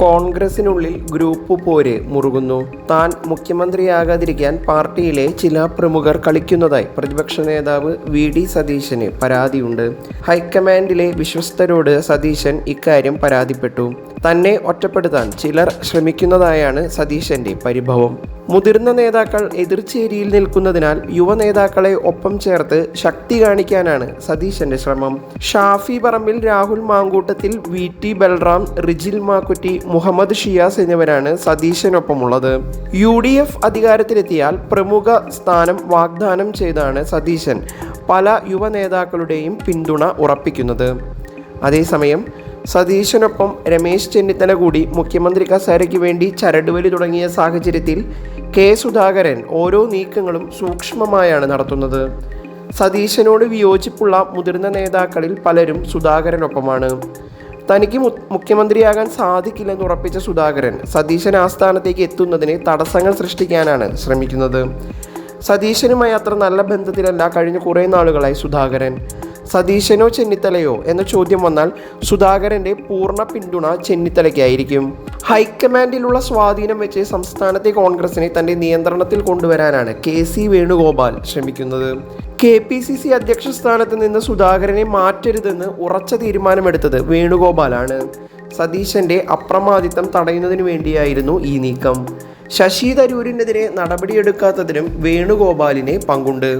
കോൺഗ്രസിനുള്ളിൽ group പോര് മുറുകുന്നു. താൻ മുഖ്യമന്ത്രിയാകാതിരിക്കാൻ പാർട്ടിയിലെ ചില പ്രമുഖർ കളിക്കുന്നതായി പ്രതിപക്ഷ നേതാവ് വി ഡി സതീശന് പരാതിയുണ്ട്. ഹൈക്കമാൻഡിലെ വിശ്വസ്തരോട് സതീശൻ ഇക്കാര്യം പരാതിപ്പെട്ടു. തന്നെ ഒറ്റപ്പെടുത്താൻ ചിലർ ശ്രമിക്കുന്നതായാണ് സതീശന്റെ പരിഭവം. മുതിർന്ന നേതാക്കൾ എതിർചേരിയിൽ നിൽക്കുന്നതിനാൽ യുവ നേതാക്കളെ ഒപ്പം ചേർത്ത് ശക്തി കാണിക്കാനാണ് സതീശന്റെ ശ്രമം. ഷാഫി പറമ്പിൽ രാഹുൽ മാങ്കൂട്ടത്തിൽ വി ടി ബൽറാം റിജിൽ മാക്കുറ്റി മുഹമ്മദ് ഷിയാസ് എന്നിവരാണ് സതീശനൊപ്പമുള്ളത്. യു ഡി എഫ് അധികാരത്തിലെത്തിയാൽ പ്രമുഖ സ്ഥാനം വാഗ്ദാനം ചെയ്താണ് സതീശൻ പല യുവ നേതാക്കളുടെയും പിന്തുണ ഉറപ്പിക്കുന്നത്. അതേസമയം സതീശനൊപ്പം രമേശ് ചെന്നിത്തല കൂടി മുഖ്യമന്ത്രി കസേരയ്ക്ക് വേണ്ടി ചരടുവലി തുടങ്ങിയ സാഹചര്യത്തിൽ കെ സുധാകരൻ ഓരോ നീക്കങ്ങളും സൂക്ഷ്മമായാണ് നടത്തുന്നത്. സതീശനോട് വിയോജിപ്പുള്ള മുതിർന്ന നേതാക്കളിൽ പലരും സുധാകരനൊപ്പമാണ്. തനിക്ക് മുഖ്യമന്ത്രിയാകാൻ സാധിക്കില്ലെന്ന് ഉറപ്പിച്ച സുധാകരൻ സതീശൻ ആസ്ഥാനത്തേക്ക് എത്തുന്നതിന് തടസ്സങ്ങൾ സൃഷ്ടിക്കാനാണ് ശ്രമിക്കുന്നത്. സതീശനുമായി അത്ര നല്ല ബന്ധത്തിലല്ല കഴിഞ്ഞ കുറേ നാളുകളായി സുധാകരൻ. സതീശനോ ചെന്നിത്തലയോ എന്ന ചോദ്യം വന്നാൽ സുധാകരന്റെ പൂർണ പിന്തുണ ചെന്നിത്തലയ്ക്കായിരിക്കും. ഹൈക്കമാൻഡിലുള്ള സ്വാധീനം വെച്ച് സംസ്ഥാനത്തെ കോൺഗ്രസിനെ തന്റെ നിയന്ത്രണത്തിൽ കൊണ്ടുവരാനാണ് കെ സി വേണുഗോപാൽ ശ്രമിക്കുന്നത്. കെ പി സി സി അധ്യക്ഷ സ്ഥാനത്ത് നിന്ന് സുധാകരനെ മാറ്റരുതെന്ന് ഉറച്ച തീരുമാനമെടുത്തത് വേണുഗോപാലാണ്. സതീശന്റെ അപ്രമാദിത്വം തടയുന്നതിനു വേണ്ടിയായിരുന്നു ഈ നീക്കം. ശശി തരൂരിനെതിരെ നടപടിയെടുക്കാത്തതിനും വേണുഗോപാലിനെ പങ്കുണ്ട്.